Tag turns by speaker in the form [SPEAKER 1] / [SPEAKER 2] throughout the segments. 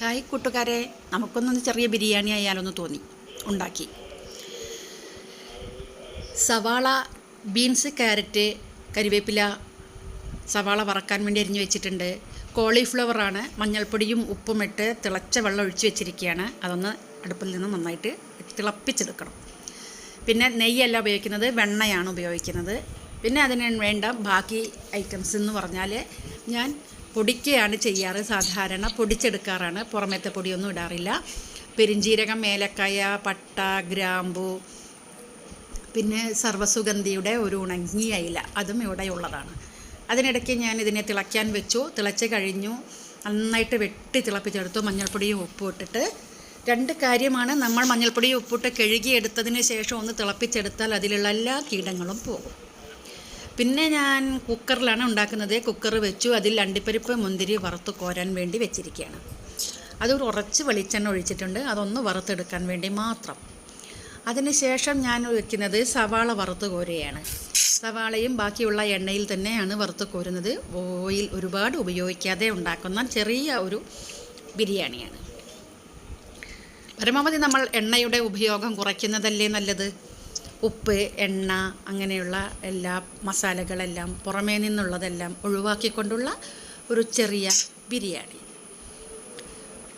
[SPEAKER 1] Hi കൂട്ടുകാരെ നമുക്കൊന്നൊന്ന് ചെറിയ ബിരിയാണി ആയാലൊന്ന് തോന്നി ഉണ്ടാക്കി. സവാള ബീൻസ് ക്യാരറ്റ് കരിവേപ്പില സവാള വറക്കാൻ വേണ്ടി അരിഞ്ഞു വെച്ചിട്ടുണ്ട്. കോളിഫ്ലവറാണ് മഞ്ഞൾപ്പൊടിയും ഉപ്പും ഇട്ട് തിളച്ച വെള്ളം ഒഴിച്ചു വെച്ചിരിക്കുകയാണ്. അതൊന്ന് അടുപ്പിൽ നിന്ന് നന്നായിട്ട് തിളപ്പിച്ചെടുക്കണം. പിന്നെ നെയ്യല്ല ഉപയോഗിക്കുന്നത് വെണ്ണയാണ് ഉപയോഗിക്കുന്നത്. പിന്നെ അതിന് വേണ്ട ബാക്കി ഐറ്റംസ് എന്ന് പറഞ്ഞാൽ ഞാൻ പൊടിക്കുകയാണ് ചെയ്യാറ്. സാധാരണ പൊടിച്ചെടുക്കാറാണ്. പുറമേത്തെ പൊടിയൊന്നും ഇടാറില്ല. പെരിഞ്ജീരകം ഏലക്കായ പട്ട ഗ്രാമ്പു പിന്നെ സർവസുഗന്ധിയുടെ ഒരു ഉണങ്ങിയ ഇല. അതും ഇവിടെ ഉള്ളതാണ്. അതിനിടയ്ക്ക് ഞാൻ ഇതിനെ തിളയ്ക്കാൻ വെച്ചു. തിളച്ച് കഴിഞ്ഞു. നന്നായിട്ട് വെട്ടി തിളപ്പിച്ചെടുത്തു. മഞ്ഞൾപ്പൊടിയും ഉപ്പും ഇട്ടിട്ട്. രണ്ട് കാര്യമാണ്. നമ്മൾ മഞ്ഞൾപ്പൊടിയും ഉപ്പിട്ട് കഴുകിയെടുത്തതിന് ശേഷം ഒന്ന് തിളപ്പിച്ചെടുത്താൽ അതിലുള്ള എല്ലാ കീടങ്ങളും പോകും. പിന്നെ ഞാൻ കുക്കറിലാണ് ഉണ്ടാക്കുന്നത്. കുക്കർ വെച്ചു. അതിൽ അണ്ടിപ്പരിപ്പ് മുന്തിരി വറുത്ത് കോരാൻ വേണ്ടി വെച്ചിരിക്കുകയാണ്. അത് ഉറച്ച് വെളിച്ചെണ്ണ ഒഴിച്ചിട്ടുണ്ട്. അതൊന്ന് വറുത്തെടുക്കാൻ വേണ്ടി മാത്രം. അതിനുശേഷം ഞാൻ വയ്ക്കുന്നത് സവാള വറുത്ത് കോരുകയാണ്. സവാളയും ബാക്കിയുള്ള എണ്ണയിൽ തന്നെയാണ് വറുത്ത് കോരുന്നത്. ഓയിൽ ഒരുപാട് ഉപയോഗിക്കാതെ ഉണ്ടാക്കുന്ന ചെറിയ ഒരു ബിരിയാണിയാണ്. പരമാവധി നമ്മൾ എണ്ണയുടെ ഉപയോഗം കുറയ്ക്കുന്നതല്ലേ നല്ലത്? ഉപ്പ് എണ്ണ അങ്ങനെയുള്ള എല്ലാ മസാലകളെല്ലാം പുറമേ നിന്നുള്ളതെല്ലാം ഒഴിവാക്കിക്കൊണ്ടുള്ള ഒരു ചെറിയ ബിരിയാണി.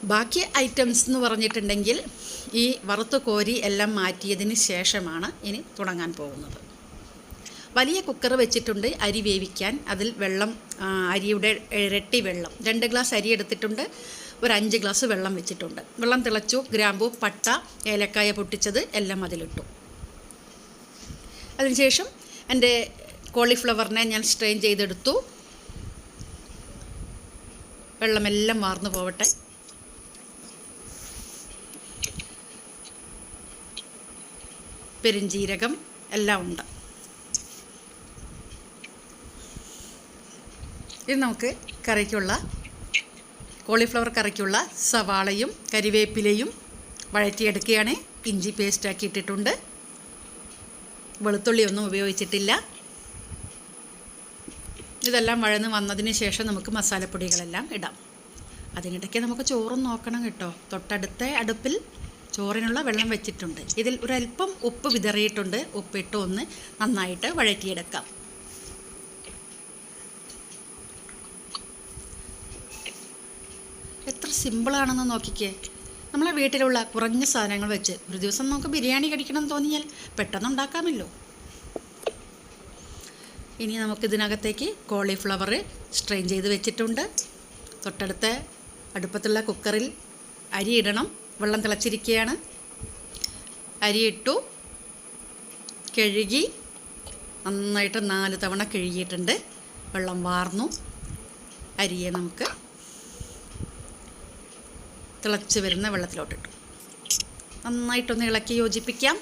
[SPEAKER 1] ബാക്കി ഐറ്റംസ് എന്ന് പറഞ്ഞിട്ടുണ്ടെങ്കിൽ ഈ വറുത്ത് കോരി എല്ലാം മാറ്റിയതിന് ശേഷമാണ് ഇനി തുടങ്ങാൻ പോകുന്നത്. വലിയ കുക്കർ വെച്ചിട്ടുണ്ട് അരി വേവിക്കാൻ. അതിൽ വെള്ളം അരിയുടെ ഇരട്ടി വെള്ളം. രണ്ട് ഗ്ലാസ് അരി എടുത്തിട്ടുണ്ട്. ഒരു അഞ്ച് ഗ്ലാസ് വെള്ളം വെച്ചിട്ടുണ്ട്. വെള്ളം തിളച്ചു. ഗ്രാമ്പു പട്ട ഏലക്കായ പൊട്ടിച്ചത് എല്ലാം അതിലിട്ടു. അതിനുശേഷം എന്റെ കോളിഫ്ലവറിനെ ഞാൻ സ്ട്രെയിൻ ചെയ്തെടുത്തു. വെള്ളമെല്ലാം വാർന്നു പോവട്ടെ. പെരുംജീരകം എല്ലാം ഉണ്ട്. ഇനി നമുക്ക് കറിക്കുള്ള കോളിഫ്ലവർ കറിക്കുള്ള സവാളയും കരിവേപ്പിലയും വഴറ്റിയെടുക്കുകയാണ്. ഇഞ്ചി പേസ്റ്റാക്കി ഇട്ടിട്ടുണ്ട്. വെളുത്തുള്ളി ഒന്നും ഉപയോഗിച്ചിട്ടില്ല. ഇതെല്ലാം വഴന്ന് വന്നതിന് ശേഷം നമുക്ക് മസാലപ്പൊടികളെല്ലാം ഇടാം. അതിനിടയ്ക്ക് നമുക്ക് ചോറും നോക്കണം കേട്ടോ. തൊട്ടടുത്ത അടുപ്പിൽ ചോറിനുള്ള വെള്ളം വെച്ചിട്ടുണ്ട്. ഇതിൽ ഒരല്പം ഉപ്പ് വിതറിയിട്ടുണ്ട്. ഉപ്പിട്ട് ഒന്ന് നന്നായിട്ട് വഴറ്റിയെടുക്കാം. എത്ര സിമ്പിളാണെന്ന് നോക്കിക്കേ. നമ്മളെ വീട്ടിലുള്ള കുറഞ്ഞ സാധനങ്ങൾ വെച്ച് ഒരു ദിവസം നമുക്ക് ബിരിയാണി കഴിക്കണം തോന്നിയാൽ പെട്ടെന്ന് ഉണ്ടാക്കാമല്ലോ. ഇനി നമുക്ക് ഇതിനകത്തേക്ക് കോളിഫ്ലവർ സ്ട്രെയിൻ ചെയ്ത് വെച്ചിട്ടുണ്ട്. തൊട്ടടുത്ത അടുപ്പത്തുള്ള കുക്കറിൽ അരി ഇടണം. വെള്ളം തിളച്ചിരിക്കുകയാണ്. അരി ഇട്ടു. കഴുകി. നന്നായിട്ട് നാല് തവണ കഴുകിയിട്ടുണ്ട്. വെള്ളം വാർന്നു. അരിയെ നമുക്ക് തിളച്ച് വരുന്ന വെള്ളത്തിലോട്ടിട്ടു. നന്നായിട്ടൊന്ന് ഇളക്കി യോജിപ്പിക്കാം.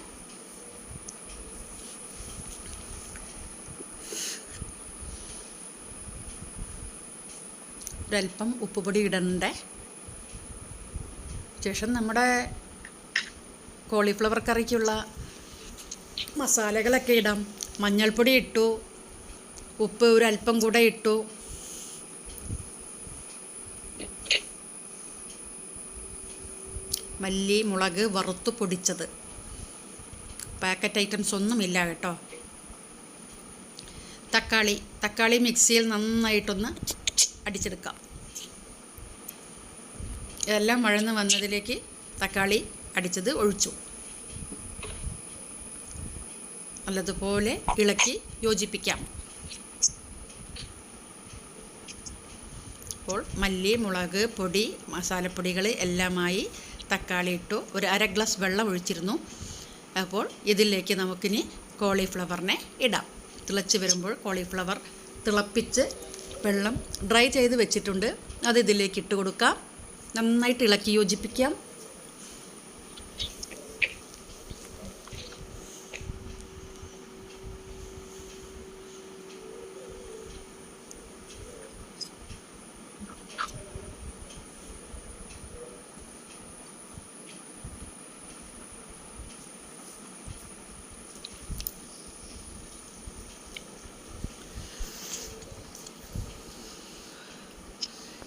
[SPEAKER 1] ഒരല്പം ഉപ്പുപൊടി ഇടണ്ടേ? ശേഷം നമ്മുടെ കോളിഫ്ലവർ കറിക്കുള്ള മസാലകളൊക്കെ ഇടാം. മഞ്ഞൾപ്പൊടി ഇട്ടു. ഉപ്പ് ഒരല്പം കൂടെ ഇട്ടു. മല്ലി മുളക് വറുത്ത് പൊടിച്ചത്. പാക്കറ്റ് ഐറ്റംസ് ഒന്നുമില്ല കേട്ടോ. തക്കാളി തക്കാളി മിക്സിയിൽ നന്നായിട്ടൊന്ന് അടിച്ചെടുക്കാം. ഇതെല്ലാം വഴന്ന് വന്നതിലേക്ക് തക്കാളി അടിച്ചത് ഒഴിച്ചു. നല്ലതുപോലെ ഇളക്കി യോജിപ്പിക്കാം. അപ്പോൾ മല്ലി മുളക് പൊടി മസാലപ്പൊടികൾ എല്ലാമായി തക്കാളി ഇട്ടു ഒരു അര ഗ്ലാസ് വെള്ളം ഒഴിച്ചിരുന്നു അപ്പോൾ ഇതിലേക്ക് നമുക്കിനി കോളിഫ്ലവറിനെ ഇടാം. തിളച്ച് വരുമ്പോൾ കോളിഫ്ലവർ തിളപ്പിച്ച് വെള്ളം ഡ്രൈ ചെയ്ത് വെച്ചിട്ടുണ്ട്. അത് ഇതിലേക്ക് ഇട്ട് കൊടുക്കാം നന്നായിട്ട് ഇളക്കി യോജിപ്പിക്കാം.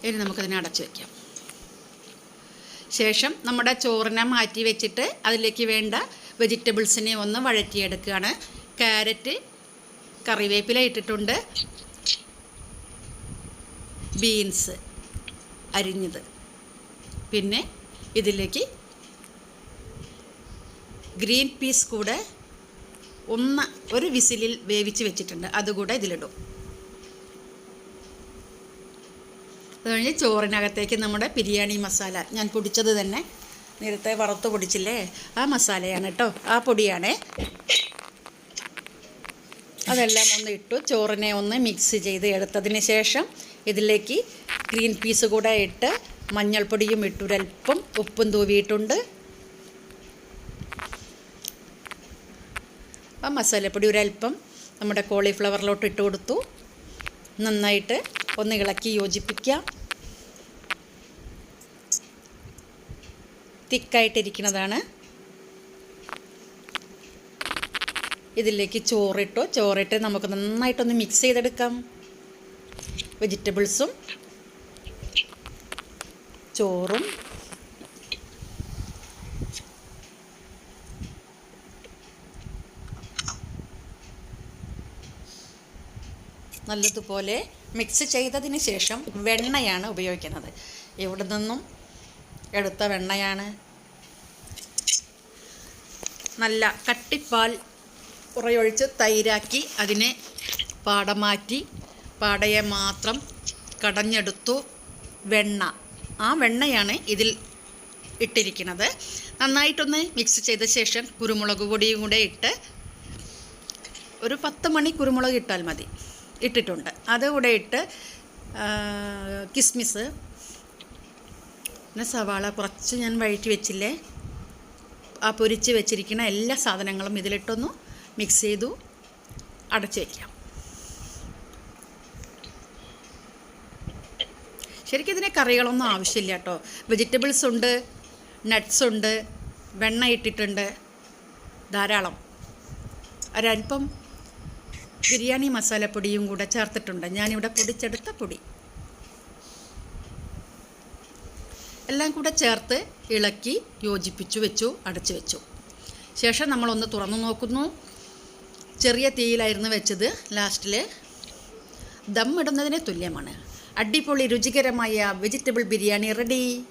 [SPEAKER 1] ഇനി നമുക്കതിനെ അടച്ച് വയ്ക്കാം ശേഷം നമ്മുടെ ചോറിനെ മാറ്റി വെച്ചിട്ട് അതിലേക്ക് വേണ്ട വെജിറ്റബിൾസിനെ ഒന്ന് വഴറ്റിയെടുക്കുകയാണ്. ക്യാരറ്റ് കറിവേപ്പില ഇട്ടിട്ടുണ്ട്. ബീൻസ് അരിഞ്ഞത്. പിന്നെ ഇതിലേക്ക് ഗ്രീൻ പീസ് കൂടെ ഒന്ന് ഒരു വിസിലിൽ വേവിച്ച് വെച്ചിട്ടുണ്ട്. അതുകൂടെ ഇതിലിടും. അത് കഴിഞ്ഞ് ചോറിനകത്തേക്ക് നമ്മുടെ ബിരിയാണി മസാല. ഞാൻ പൊടിച്ചത് തന്നെ നേരത്തെ വറുത്ത് പൊടിച്ചില്ലേ? ആ മസാലയാണ് കേട്ടോ. ആ പൊടിയാണേ. അതെല്ലാം ഒന്ന് ഇട്ടു. ചോറിനെ ഒന്ന് മിക്സ് ചെയ്ത് എടുത്തതിന് ശേഷം ഇതിലേക്ക് ഗ്രീൻ പീസ് കൂടെ ഇട്ട് മഞ്ഞൾപ്പൊടിയും ഇട്ടൊരൽപ്പം ഉപ്പും തൂവിയിട്ടുണ്ട്. ആ മസാലപ്പൊടി ഒരൽപ്പം നമ്മുടെ കോളിഫ്ലവറിലോട്ട് ഇട്ട് കൊടുത്തു. നന്നായിട്ട് ഒന്ന് ഇളക്കി യോജിപ്പിക്കാം തിക്കായിട്ടിരിക്കുന്നതാണ്. ഇതിലേക്ക് ചോറിട്ടു ചോറിട്ട് നമുക്ക് നന്നായിട്ടൊന്ന് മിക്സ് ചെയ്തെടുക്കാം. വെജിറ്റബിൾസും ചോറും. നല്ലതുപോലെ മിക്സ് ചെയ്തതിന് ശേഷം വെണ്ണയാണ് ഉപയോഗിക്കുന്നത്. ഇവിടെ നിന്നും എടുത്ത വെണ്ണയാണ്? നല്ല കട്ടിപ്പാൽ ഉറയൊഴിച്ച് തൈരാക്കി അതിനെ പാടമാറ്റി പാടയെ മാത്രം കടഞ്ഞെടുത്തു വെണ്ണ. ആ വെണ്ണയാണ് ഇതിൽ ഇട്ടിരിക്കുന്നത്. നന്നായിട്ടൊന്ന് മിക്സ് ചെയ്ത ശേഷം കുരുമുളക് പൊടിയും കൂടെ ഇട്ട് ഒരു പത്ത് മണി കുരുമുളക് ഇട്ടാൽ മതി. ഇട്ടിട്ടുണ്ട്. അതുകൂടെ ഇട്ട് കിസ്മിസ് പിന്നെ സവാള കുറച്ച് ഞാൻ വഴറ്റി വെച്ചില്ലേ? ആ പൊരിച്ച് വെച്ചിരിക്കുന്ന എല്ലാ സാധനങ്ങളും ഇതിലിട്ടൊന്ന് മിക്സ് ചെയ്തു അടച്ചു വയ്ക്കാം ശരിക്കും ഇതിന് കറികളൊന്നും ആവശ്യമില്ല കേട്ടോ. വെജിറ്റബിൾസ് ഉണ്ട് നട്ട്സ് ഉണ്ട് വെണ്ണ ഇട്ടിട്ടുണ്ട് ധാരാളം. ഒരല്പം ബിരിയാണി മസാലപ്പൊടിയും കൂടെ ചേർത്തിട്ടുണ്ട്. ഞാനിവിടെ പൊടിച്ചെടുത്ത പൊടി. എല്ലാം കൂടെ ചേർത്ത് ഇളക്കി യോജിപ്പിച്ചു വെച്ചു അടച്ചു വെച്ചു. ശേഷം നമ്മളൊന്ന് തുറന്നു നോക്കുന്നു. ചെറിയ തീയിലായിരുന്നു വെച്ചത്. ലാസ്റ്റിൽ ദം ഇടുന്നതിന് തുല്യമാണ്. അടിപൊളി രുചികരമായ വെജിറ്റബിൾ ബിരിയാണി റെഡി.